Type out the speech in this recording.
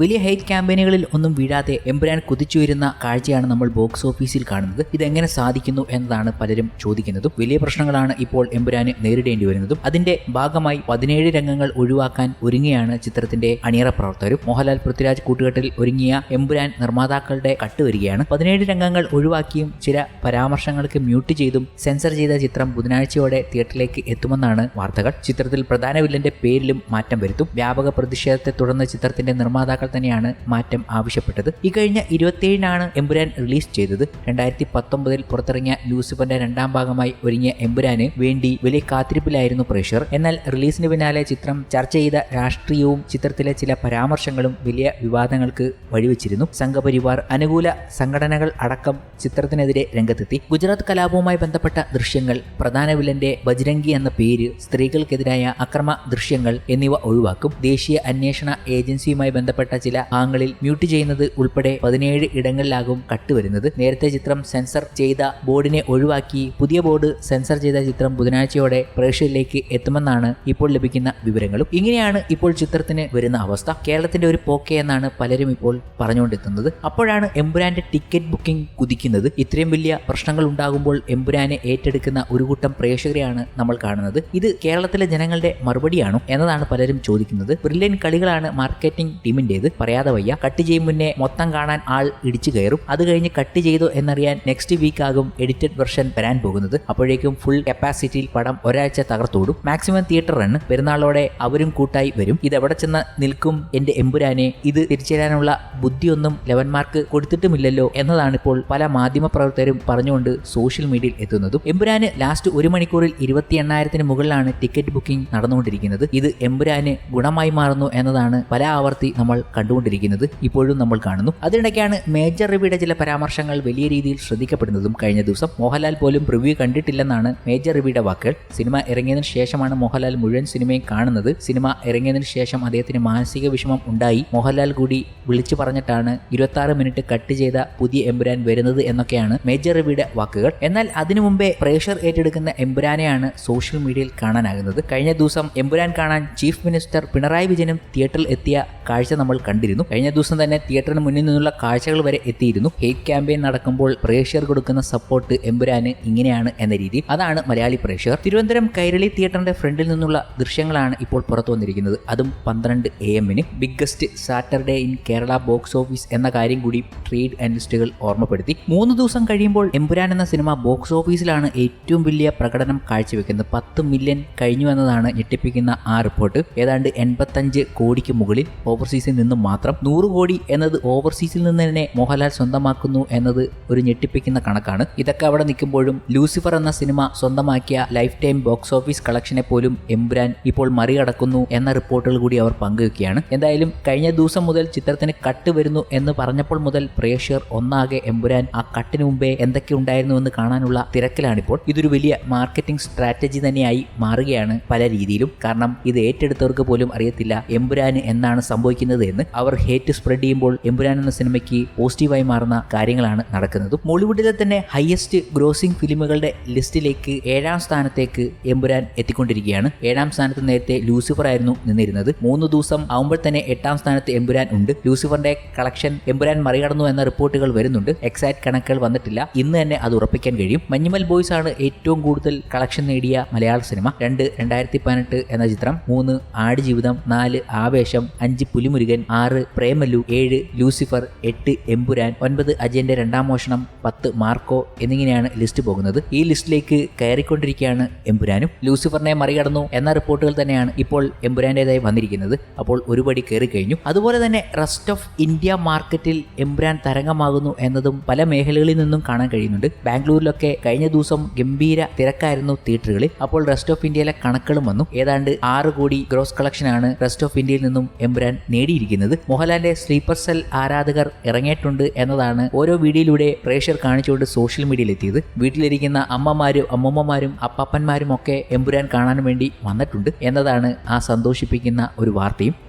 വലിയ ഹെയ്റ്റ് ക്യാമ്പയിനുകളിൽ ഒന്നും വീഴാതെ എംബ്രാൻ കുതിച്ചുയരുന്ന കാഴ്ചയാണ് നമ്മൾ ബോക്സ് ഓഫീസിൽ കാണുന്നത്. ഇതെങ്ങനെ സാധിക്കുന്നു എന്നതാണ് പലരും ചോദിക്കുന്നതും വലിയ പ്രശ്നങ്ങളാണ് ഇപ്പോൾ എംബ്രാന് നേരിടേണ്ടി വരുന്നതും. അതിന്റെ ഭാഗമായി പതിനേഴ് രംഗങ്ങൾ ഒഴിവാക്കാൻ ഒരുങ്ങിയാണ് ചിത്രത്തിന്റെ അണിയറ പ്രവർത്തകരും. മോഹൻലാൽ പൃഥ്വിരാജ് കൂട്ടുകെട്ടിൽ ഒരുങ്ങിയ എംബ്രാൻ നിർമ്മാതാക്കളുടെ കട്ട് വരികയാണ്. പതിനേഴ് രംഗങ്ങൾ ഒഴിവാക്കിയും ചില പരാമർശങ്ങൾക്ക് മ്യൂട്ട് ചെയ്തും സെൻസർ ചെയ്ത ചിത്രം ബുധനാഴ്ചയോടെ തിയേറ്ററിലേക്ക് എത്തുമെന്നാണ് വാർത്തകൾ. ചിത്രത്തിൽ പ്രധാന വില്ലന്റെ പേരിലും മാറ്റം വരുത്തും. വ്യാപക പ്രതിഷേധത്തെ തുടർന്ന് ചിത്രത്തിന്റെ നിർമ്മാതാക്കൾ തന്നെയാണ് മാറ്റം ആവശ്യപ്പെട്ടത്. ഈ കഴിഞ്ഞ ഇരുപത്തിയേഴിനാണ് എമ്പുരാൻ റിലീസ് ചെയ്തത്. രണ്ടായിരത്തി പത്തൊമ്പതിൽ പുറത്തിറങ്ങിയ ലൂസിഫറിന്റെ രണ്ടാം ഭാഗമായി ഒരുങ്ങിയ എമ്പുരാന് വേണ്ടി വലിയ കാത്തിരിപ്പിലായിരുന്നു പ്രേക്ഷർ എന്നാൽ റിലീസിന് പിന്നാലെ ചിത്രം ചർച്ച ചെയ്ത രാഷ്ട്രീയവും ചിത്രത്തിലെ ചില പരാമർശങ്ങളും വലിയ വിവാദങ്ങൾക്ക് വഴിവെച്ചിരുന്നു. സംഘപരിവാർ അനുകൂല സംഘടനകൾ അടക്കം ചിത്രത്തിനെതിരെ രംഗത്തെത്തി. ഗുജറാത്ത് കലാപവുമായി ബന്ധപ്പെട്ട ദൃശ്യങ്ങൾ പ്രധാന വില്ലന്റെ ബജ്രംഗി എന്ന പേര് സ്ത്രീകൾക്കെതിരായ അക്രമ ദൃശ്യങ്ങൾ എന്നിവ ഒഴിവാക്കും. ദേശീയ അന്വേഷണ ഏജൻസിയുമായി ബന്ധപ്പെട്ട ചില ഭാഗങ്ങളിൽ മ്യൂട്ട് ചെയ്യുന്നത് ഉൾപ്പെടെ പതിനേഴ് ഇടങ്ങളിലാകും കട്ട് വരുന്നത്. നേരത്തെ ചിത്രം സെൻസർ ചെയ്ത ബോർഡിനെ ഒഴിവാക്കി പുതിയ ബോർഡ് സെൻസർ ചെയ്ത ചിത്രം ബുധനാഴ്ചയോടെ പ്രേക്ഷകരിലേക്ക് എത്തുമെന്നാണ് ഇപ്പോൾ ലഭിക്കുന്ന വിവരങ്ങളും. ഇങ്ങനെയാണ് ഇപ്പോൾ ചിത്രത്തിന് വരുന്ന അവസ്ഥ. കേരളത്തിന്റെ ഒരു പോക്കെ എന്നാണ് പലരും ഇപ്പോൾ പറഞ്ഞുകൊണ്ടെത്തുന്നത് അപ്പോഴാണ് എംപുരാന്റെ ടിക്കറ്റ് ബുക്കിംഗ് കുതിക്കുന്നത്. ഇത്രയും വലിയ പ്രശ്നങ്ങൾ ഉണ്ടാകുമ്പോൾ എംപുരാനെ ഏറ്റെടുക്കുന്ന ഒരു കൂട്ടം പ്രേക്ഷകരെയാണ് നമ്മൾ കാണുന്നത്. ഇത് കേരളത്തിലെ ജനങ്ങളുടെ മറുപടിയാണോ എന്നതാണ് പലരും ചോദിക്കുന്നത്. ബ്രില്യൻ കളികളാണ് മാർക്കറ്റിംഗ് ടീമിന്റേത് പറയാതെ വയ്യ. കട്ട് ചെയ്യും മുന്നേ മൊത്തം കാണാൻ ആൾ ഇടിച്ചു കയറും. അത് കഴിഞ്ഞ് കട്ട് ചെയ്തു എന്നറിയാൻ നെക്സ്റ്റ് വീക്ക് ആകും എഡിറ്റഡ് വെർഷൻ വരാൻ പോകുന്നത്. അപ്പോഴേക്കും ഫുൾ കപ്പാസിറ്റിയിൽ പടം ഒരാഴ്ച തകർത്തോടും മാക്സിമം തിയേറ്റർ റൺ പെരുന്നാളോടെ അവരും കൂട്ടായി വരും. ഇത് എവിടെ ചെന്ന് നിൽക്കും എന്റെ എമ്പുരാനെ ഇത് തിരിച്ചറിയാനുള്ള ബുദ്ധിയൊന്നും ലെവന്മാർക്ക് കൊടുത്തിട്ടുമില്ലല്ലോ എന്നതാണ് ഇപ്പോൾ പല മാധ്യമ പ്രവർത്തകരും പറഞ്ഞുകൊണ്ട് സോഷ്യൽ മീഡിയയിൽ എത്തുന്നതും. എമ്പുരാന് ലാസ്റ്റ് ഒരു മണിക്കൂറിൽ ഇരുപത്തി എണ്ണായിരത്തിന് മുകളിലാണ് ടിക്കറ്റ് ബുക്കിംഗ് നടന്നുകൊണ്ടിരിക്കുന്നത്. ഇത് എമ്പുരാന് ഗുണമായി മാറുന്നു എന്നതാണ് പല ആവർത്തി നമ്മൾ കണ്ടുകൊണ്ടിരിക്കുന്നത് ഇപ്പോഴും നമ്മൾ കാണുന്നു. അതിനിടയ്ക്കാണ് മേജർ റിവിയുടെ ചില പരാമർശങ്ങൾ വലിയ രീതിയിൽ ശ്രദ്ധിക്കപ്പെടുന്നതും കഴിഞ്ഞ ദിവസം മോഹൻലാൽ പോലും റിവ്യൂ കണ്ടിട്ടില്ലെന്നാണ് മേജർ റിവിയുടെ വാക്കുകൾ. സിനിമ ഇറങ്ങിയതിന് ശേഷമാണ് മോഹൻലാൽ മുഴുവൻ സിനിമയും കാണുന്നത്. സിനിമ ഇറങ്ങിയതിന് ശേഷം അദ്ദേഹത്തിന് മാനസിക വിഷമം ഉണ്ടായി. മോഹൻലാൽ കൂടി വിളിച്ചു പറഞ്ഞിട്ടാണ് ഇരുപത്തി മിനിറ്റ് കട്ട് ചെയ്ത പുതിയ എമ്പുരാൻ വരുന്നത് എന്നൊക്കെയാണ് മേജർ റിവിയുടെ വാക്കുകൾ. എന്നാൽ അതിനു മുമ്പേ പ്രേഷർ ഏറ്റെടുക്കുന്ന എമ്പുരാനെയാണ് സോഷ്യൽ മീഡിയയിൽ കാണാനാകുന്നത്. കഴിഞ്ഞ ദിവസം എമ്പുരാൻ കാണാൻ ചീഫ് മിനിസ്റ്റർ പിണറായി വിജയനും തിയേറ്ററിൽ എത്തിയ കാഴ്ച നമ്മൾ കണ്ടിരുന്നു. കഴിഞ്ഞ ദിവസം തന്നെ തിയേറ്ററിന് മുന്നിൽ നിന്നുള്ള കാഴ്ചകൾ വരെ എത്തിയിരുന്നു. ഹേറ്റ് ക്യാമ്പയിൻ നടക്കുമ്പോൾ പ്രേക്ഷകർ കൊടുക്കുന്ന സപ്പോർട്ട് എമ്പുരാന് ഇങ്ങനെയാണ് എന്ന രീതി. അതാണ് മലയാളി പ്രേക്ഷകർ. തിരുവനന്തപുരം കൈരളി തിയേറ്ററിന്റെ ഫ്രണ്ടിൽ നിന്നുള്ള ദൃശ്യങ്ങളാണ് ഇപ്പോൾ പുറത്തു വന്നിരിക്കുന്നത്. അതും പന്ത്രണ്ട് എ എമ്മിന് biggest Saturday in Kerala box office എന്ന കാര്യം കൂടി ട്രേഡ് അനലിസ്റ്റുകൾ ഓർമ്മപ്പെടുത്തി. മൂന്ന് ദിവസം കഴിയുമ്പോൾ എമ്പുരാൻ എന്ന സിനിമ ബോക്സ് ഓഫീസിലാണ് ഏറ്റവും വലിയ പ്രകടനം കാഴ്ചവെക്കുന്നത്. പത്ത് മില്യൺ കഴിഞ്ഞു എന്നതാണ് ഞെട്ടിപ്പിക്കുന്ന ആ റിപ്പോർട്ട്. ഏതാണ്ട് എൺപത്തഞ്ച് കോടിക്ക് മുകളിൽ ഓവർസീസിൽ നിന്നും മാത്രം നൂറ് കോടി എന്നത് ഓവർസീസിൽ നിന്ന് തന്നെ മോഹൻലാൽ സ്വന്തമാക്കുന്നു എന്നത് ഒരു ഞെട്ടിപ്പിക്കുന്ന കണക്കാണ്. ഇതൊക്കെ അവിടെ നിൽക്കുമ്പോഴും ലൂസിഫർ എന്ന സിനിമ സ്വന്തമാക്കിയ ലൈഫ് ടൈം ബോക്സ് ഓഫീസ് കളക്ഷനെ പോലും എംബ്രാൻ ഇപ്പോൾ മറികടക്കുന്നു എന്ന റിപ്പോർട്ടുകൾ കൂടി അവർ പങ്കുവെക്കുകയാണ്. എന്തായാലും കഴിഞ്ഞ ദിവസം മുതൽ ചിത്രത്തിന് കട്ട് വരുന്നു എന്ന് പറഞ്ഞപ്പോൾ മുതൽ പ്രേക്ഷകർ ഒന്നാകെ എംബുരാൻ ആ കട്ടിന് മുമ്പേ എന്തൊക്കെ ഉണ്ടായിരുന്നു എന്ന് കാണാനുള്ള തിരക്കിലാണിപ്പോൾ. ഇതൊരു വലിയ മാർക്കറ്റിംഗ് സ്ട്രാറ്റജി തന്നെയായി മാറുകയാണ് പല രീതിയിലും. കാരണം ഇത് ഏറ്റെടുത്തവർക്ക് പോലും അറിയത്തില്ല എംബുരാന് എന്നാണ് സംഭവിക്കുന്നത് എന്ന് അവർ ഹേറ്റ് സ്പ്രെഡ് ചെയ്യുമ്പോൾ എമ്പുരാൻ എന്ന സിനിമയ്ക്ക് പോസിറ്റീവായി മാറുന്ന കാര്യങ്ങളാണ് നടക്കുന്നത്. മോളിവുഡിലെ തന്നെ ഹയസ്റ്റ് ഗ്രോസിംഗ് ഫിലിമുകളുടെ ലിസ്റ്റിലേക്ക് ഏഴാം സ്ഥാനത്തേക്ക് എമ്പുരാൻ എത്തിക്കൊണ്ടിരിക്കുകയാണ്. ഏഴാം സ്ഥാനത്ത് നേരത്തെ ലൂസിഫർ ആയിരുന്നു നിന്നിരുന്നത്. മൂന്ന് ദിവസം ആവുമ്പോൾ തന്നെ എട്ടാം സ്ഥാനത്ത് എമ്പുരാൻ ഉണ്ട്. ലൂസിഫറിന്റെ കളക്ഷൻ എമ്പുരാൻ മറികടന്നു എന്ന റിപ്പോർട്ടുകൾ വരുന്നുണ്ട്. എക്സാക്ട് കണക്കുകൾ വന്നിട്ടില്ല. ഇന്ന് തന്നെ അത് ഉറപ്പിക്കാൻ കഴിയും. മഞ്ഞുമൽ ബോയ്സ് ആണ് ഏറ്റവും കൂടുതൽ കളക്ഷൻ നേടിയ മലയാള സിനിമ. രണ്ട് രണ്ടായിരത്തി പതിനെട്ട് എന്ന ചിത്രം മൂന്ന് ആടുജീവിതം നാല് ആവേശം അഞ്ച് പുലിമുരുകൻ ആറ് പ്രേമലു ഏഴ് ലൂസിഫർ എട്ട് എമ്പുരാൻ ഒൻപത് അജയന്റെ രണ്ടാം മോഷണം പത്ത് മാർക്കോ എന്നിങ്ങനെയാണ് ലിസ്റ്റ് പോകുന്നത്. ഈ ലിസ്റ്റിലേക്ക് കയറിക്കൊണ്ടിരിക്കുകയാണ് എമ്പുരാനും. ലൂസിഫറിനെ മറികടന്നു എന്ന റിപ്പോർട്ടുകൾ തന്നെയാണ് ഇപ്പോൾ എമ്പുരാന്റേതായി വന്നിരിക്കുന്നത്. അപ്പോൾ ഒരുപടി കയറി കഴിഞ്ഞു. അതുപോലെ തന്നെ റെസ്റ്റ് ഓഫ് ഇന്ത്യ മാർക്കറ്റിൽ എമ്പുരാൻ തരംഗമാകുന്നു എന്നതും പല മേഖലകളിൽ നിന്നും കാണാൻ കഴിയുന്നുണ്ട്. ബാംഗ്ലൂരിലൊക്കെ കഴിഞ്ഞ ദിവസം ഗംഭീര തിരക്കായിരുന്നു തിയേറ്ററുകളിൽ. അപ്പോൾ റെസ്റ്റ് ഓഫ് ഇന്ത്യയിലെ കണക്കുകളും വന്നു. ഏതാണ്ട് ആറ് കോടി ഗ്രോസ് കളക്ഷനാണ് റെസ്റ്റ് ഓഫ് ഇന്ത്യയിൽ നിന്നും എമ്പുരാൻ നേടിയിരിക്കുന്നത്. മോഹൻലാലിന്റെ സ്ലീപ്പർ സെൽ ആരാധകർ ഇറങ്ങിയിട്ടുണ്ട് എന്നതാണ് ഓരോ വീഡിയോയിലൂടെ പ്രേക്ഷകർ കാണിച്ചുകൊണ്ട് സോഷ്യൽ മീഡിയയിൽ എത്തിയത് വീട്ടിലിരിക്കുന്ന അമ്മമാരും അമ്മൂമ്മമാരും അപ്പാപ്പന്മാരും ഒക്കെ എമ്പുരാൻ കാണാൻ വേണ്ടി വന്നിട്ടുണ്ട് എന്നതാണ് ആ സന്തോഷിപ്പിക്കുന്ന ഒരു വാർത്തയും.